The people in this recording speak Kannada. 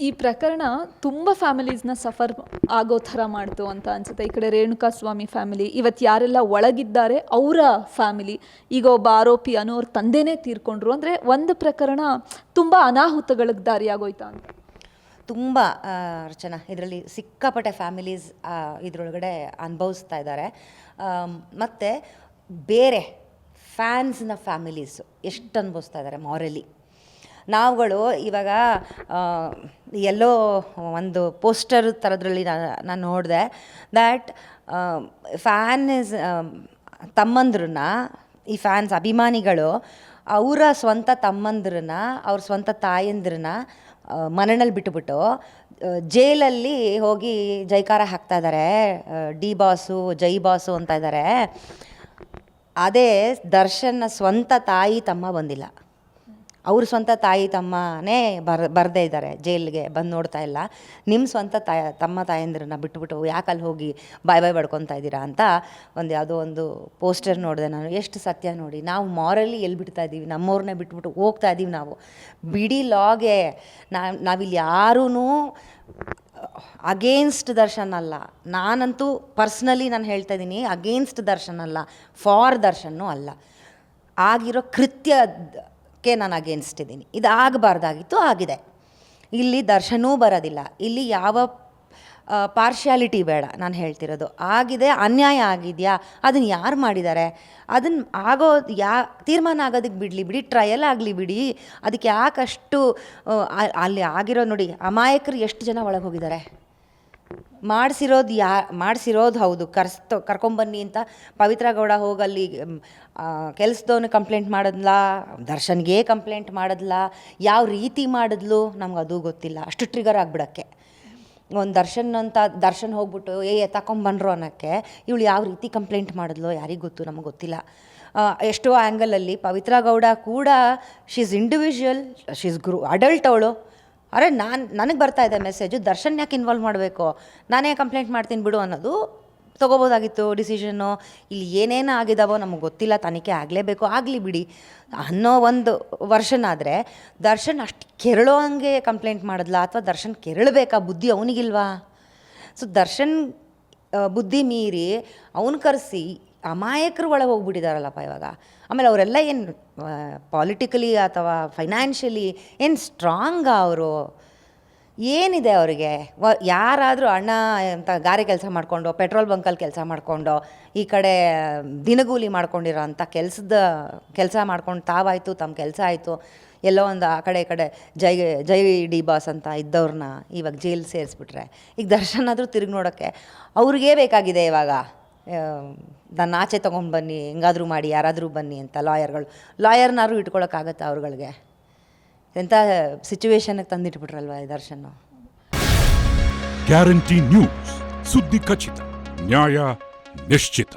ಈ ಪ್ರಕರಣ ತುಂಬ ಫ್ಯಾಮಿಲೀಸ್ನ ಸಫರ್ ಆಗೋ ಥರ ಮಾಡ್ತು ಅಂತ ಅನ್ಸುತ್ತೆ. ಈ ಕಡೆ ರೇಣುಕಾ ಸ್ವಾಮಿ ಫ್ಯಾಮಿಲಿ ಇವತ್ತು ಯಾರೆಲ್ಲ ಒಳಗಿದ್ದಾರೆ ಅವರ ಫ್ಯಾಮಿಲಿ ಈಗ ಒಬ್ಬ ಆರೋಪಿ ಅನ್ನೋರ್ ತಂದೆನೇ ತೀರ್ಕೊಂಡ್ರು. ಅಂದರೆ ಒಂದು ಪ್ರಕರಣ ತುಂಬ ಅನಾಹುತಗಳಿಗೆ ದಾರಿಯಾಗೋಯ್ತಾ ಅಂತ? ತುಂಬ ರಚನಾ ಇದರಲ್ಲಿ ಸಿಕ್ಕಾಪಟ್ಟೆ ಫ್ಯಾಮಿಲೀಸ್ ಇದರೊಳಗಡೆ ಅನುಭವಿಸ್ತಾ ಇದ್ದಾರೆ. ಮತ್ತು ಬೇರೆ ಫ್ಯಾನ್ಸ್ನ ಫ್ಯಾಮಿಲೀಸು ಎಷ್ಟು ಅನುಭವಿಸ್ತಾ ಇದ್ದಾರೆ ಮಾರಲಿ ನಾವುಗಳು ಇವಾಗ ಎಲ್ಲೋ ಒಂದು ಪೋಸ್ಟರ್ ಥರದ್ರಲ್ಲಿ ನಾನು ನಾನು ನೋಡಿದೆ ದ್ಯಾಟ್ ಫ್ಯಾನ್ ಇಸ್ ತಮ್ಮಂದ್ರನ್ನ, ಈ ಫ್ಯಾನ್ಸ್ ಅಭಿಮಾನಿಗಳು ಅವರ ಸ್ವಂತ ತಮ್ಮಂದ್ರನ್ನ, ಅವ್ರ ಸ್ವಂತ ತಾಯಂದ್ರನ್ನ ಮನೆಯಲ್ಲಿ ಬಿಟ್ಟುಬಿಟ್ಟು ಜೈಲಲ್ಲಿ ಹೋಗಿ ಜೈಕಾರ ಹಾಕ್ತಾ ಇದ್ದಾರೆ ಡಿ ಬಾಸು, ಜೈ ಬಾಸು ಅಂತ ಇದ್ದಾರೆ ಅದೇ ದರ್ಶನ ಸ್ವಂತ ತಾಯಿ ತಮ್ಮ ಬಂದಿಲ್ಲ. ಅವ್ರ ಸ್ವಂತ ತಾಯಿ ತಮ್ಮನೇ ಬರ್, ಬರದೇ ಇದ್ದಾರೆ ಜೈಲಿಗೆ, ಬಂದು ನೋಡ್ತಾ ಇಲ್ಲ. ನಿಮ್ಮ ಸ್ವಂತ ತಾಯ, ತಮ್ಮ ತಾಯಂದಿರನ್ನ ಬಿಟ್ಬಿಟ್ಟು ಯಾಕಲ್ಲಿ ಹೋಗಿ ಬಾಯ್ ಬಾಯ್ ಬಡ್ಕೊತಾ ಇದ್ದೀರಾ ಅಂತ ಒಂದು ಯಾವುದೋ ಒಂದು ಪೋಸ್ಟರ್ ನೋಡಿದೆ ನಾನು. ಎಷ್ಟು ಸತ್ಯ ನೋಡಿ, ನಾವು ಮಾರಲಿ ಎಲ್ಲಿ ಬಿಡ್ತಾ ಇದ್ದೀವಿ ನಮ್ಮವ್ರನ್ನೇ ಬಿಟ್ಬಿಟ್ಟು ಹೋಗ್ತಾ ಇದ್ದೀವಿ ನಾವು. ಬಿಡಿ ಲಾಗೆ ನಾ ನಾವಿಲ್ಲಿ ಯಾರೂ ಅಗೇನ್ಸ್ಟ್ ದರ್ಶನ್ ಅಲ್ಲ. ನಾನಂತೂ ಪರ್ಸ್ನಲಿ ನಾನು ಹೇಳ್ತಾ ಇದ್ದೀನಿ ಅಗೇನ್ಸ್ಟ್ ದರ್ಶನ್ ಅಲ್ಲ, ಫಾರ್ ದರ್ಶನ್ನು ಅಲ್ಲ. ಆಗಿರೋ ಕೃತ್ಯಕ್ಕೆ ನಾನು ಅಗೇನ್ಸ್ಟ್ ಇದ್ದೀನಿ ಇದು ಆಗಬಾರ್ದಾಗಿತ್ತು, ಆಗಿದೆ. ಇಲ್ಲಿ ದರ್ಶನವೂ ಬರೋದಿಲ್ಲ. ಇಲ್ಲಿ ಯಾವ ಪಾರ್ಶಿಯಾಲಿಟಿ ಬೇಡ ನಾನು ಹೇಳ್ತಿರೋದು. ಆಗಿದೆ, ಅನ್ಯಾಯ ಆಗಿದೆಯಾ? ಅದನ್ನು ಯಾರು ಮಾಡಿದ್ದಾರೆ? ಅದನ್ನು ಆಗೋ, ಯಾ, ತೀರ್ಮಾನ ಆಗೋದಕ್ಕೆ ಬಿಡಲಿ ಬಿಡಿ ಟ್ರಯಲ್ ಆಗಲಿ ಬಿಡಿ. ಅದಕ್ಕೆ ಯಾಕಷ್ಟು ಅಲ್ಲಿ ಆಗಿರೋ ನೋಡಿ ಅಮಾಯಕರು ಎಷ್ಟು ಜನ ಒಳಗೆ ಹೋಗಿದ್ದಾರೆ? ಮಾಡಿಸಿರೋದು ಯಾ, ಮಾಡಿಸಿರೋದು ಹೌದು. ಕರ್ಸ್ತು, ಕರ್ಕೊಂಬನ್ನಿ ಅಂತ ಪವಿತ್ರ ಗೌಡ ಹೋಗಲ್ಲಿ ಕೆಲಸದವನು ಕಂಪ್ಲೇಂಟ್ ಮಾಡಿದ್ಲ, ದರ್ಶನ್ಗೆ ಕಂಪ್ಲೇಂಟ್ ಮಾಡಿದ್ಲ, ಯಾವ ರೀತಿ ಮಾಡಿದ್ಲು ನಮ್ಗೆ ಅದು ಗೊತ್ತಿಲ್ಲ. ಅಷ್ಟು ಟ್ರಿಗರ್ ಆಗಿಬಿಡಕ್ಕೆ. ಒಂದು ದರ್ಶನ್ ಅಂತ, ದರ್ಶನ್ ಹೋಗ್ಬಿಟ್ಟು, ಏ ತಗೊಂಬನ್ರು ಅನ್ನೋಕ್ಕೆ ಇವಳು ಯಾವ ರೀತಿ ಕಂಪ್ಲೇಂಟ್ ಮಾಡಿದ್ಲು ಯಾರಿಗೆ ಗೊತ್ತು, ನಮಗೆ ಗೊತ್ತಿಲ್ಲ. ಎಷ್ಟೋ ಆ್ಯಂಗಲಲ್ಲಿ ಪವಿತ್ರ ಗೌಡ ಕೂಡ she's individual she's grew adult ಅವಳು. ಅರೆ ನಾನು, ನನಗೆ ಬರ್ತಾ ಇದೆ ಮೆಸೇಜು ದರ್ಶನ್ ಯಾಕೆ ಇನ್ವಾಲ್ವ್ ಮಾಡಬೇಕು? ನಾನೇ ಕಂಪ್ಲೇಂಟ್ ಮಾಡ್ತೀನಿ ಬಿಡು ಅನ್ನೋದು ತೊಗೋಬೋದಾಗಿತ್ತು ಡಿಸಿಷನ್ನು ಇಲ್ಲಿ ಏನೇನು ಆಗಿದಾವೋ ನಮಗೆ ಗೊತ್ತಿಲ್ಲ, ತನಿಖೆ ಆಗಲೇಬೇಕು, ಆಗಲಿ ಬಿಡಿ ಅನ್ನೋ ಒಂದು ವರ್ಷನ್ ಆದರೆ ದರ್ಶನ್ ಅಷ್ಟು ಕೆರಳೋ ಹಂಗೆ ಕಂಪ್ಲೇಂಟ್ ಮಾಡಿದ್ಲಾ? ಅಥವಾ ದರ್ಶನ್ ಕೆರಳಬೇಕಾ? ಬುದ್ಧಿ ಅವನಿಗಿಲ್ವಾ? ಸೊ ದರ್ಶನ್ ಬುದ್ಧಿ ಮೀರಿ ಅವನು ಕರೆಸಿ ಅಮಾಯಕರು ಒಳಗೆ ಹೋಗ್ಬಿಟ್ಟಿದಾರಲ್ಲಪ್ಪ ಇವಾಗ. ಆಮೇಲೆ ಅವರೆಲ್ಲ ಏನು ಪಾಲಿಟಿಕಲಿ ಅಥವಾ ಫೈನಾನ್ಷಿಯಲಿ ಏನು ಸ್ಟ್ರಾಂಗ ಅವರು? ಏನಿದೆ ಅವರಿಗೆ? ವ, ಯಾರಾದರೂ ಅಣ್ಣ ಅಂತ ಗಾರೆ ಕೆಲಸ ಮಾಡಿಕೊಂಡು ಪೆಟ್ರೋಲ್ ಬಂಕಲ್ಲಿ ಕೆಲಸ ಮಾಡಿಕೊಂಡು, ಈ ಕಡೆ ದಿನಗೂಲಿ ಮಾಡ್ಕೊಂಡಿರೋ ಅಂಥ ಕೆಲಸದ, ಕೆಲಸ ಮಾಡ್ಕೊಂಡು ತಾವಾಯಿತು ತಮ್ಮ ಕೆಲಸ ಆಯಿತು, ಎಲ್ಲೋ ಒಂದು ಆ ಕಡೆ ಈ ಕಡೆ ಜೈ ಜೈ ಡಿ ಬಾಸ್ ಅಂತ ಇದ್ದವ್ರನ್ನ ಇವಾಗ ಜೈಲ್ ಸೇರಿಸ್ಬಿಟ್ರೆ. ಈಗ ದರ್ಶನ್ ಆದರೂ ತಿರುಗಿ ನೋಡೋಕ್ಕೆ ಅವ್ರಿಗೇ ಬೇಕಾಗಿದೆ ಇವಾಗ. ನನ್ನ ಆಚೆ ತೊಗೊಂಡು ಬನ್ನಿ, ಹೆಂಗಾದರೂ ಮಾಡಿ, ಯಾರಾದರೂ ಬನ್ನಿ ಅಂತ ಲಾಯರ್ಗಳು. ಲಾಯರ್ನಾರು ಇಟ್ಕೊಳಕ್ಕಾಗತ್ತಾ ಅವ್ರುಗಳಿಗೆ? ಎಂಥ ಸಿಚುವೇಶನ್ಗೆ ತಂದಿಟ್ಬಿಟ್ರಲ್ವ ದರ್ಶನ್ ಗ್ಯಾರಂಟಿ ನ್ಯೂಸ್ ಸುದ್ದಿ ಖಚಿತ, ನ್ಯಾಯ ನಿಶ್ಚಿತ.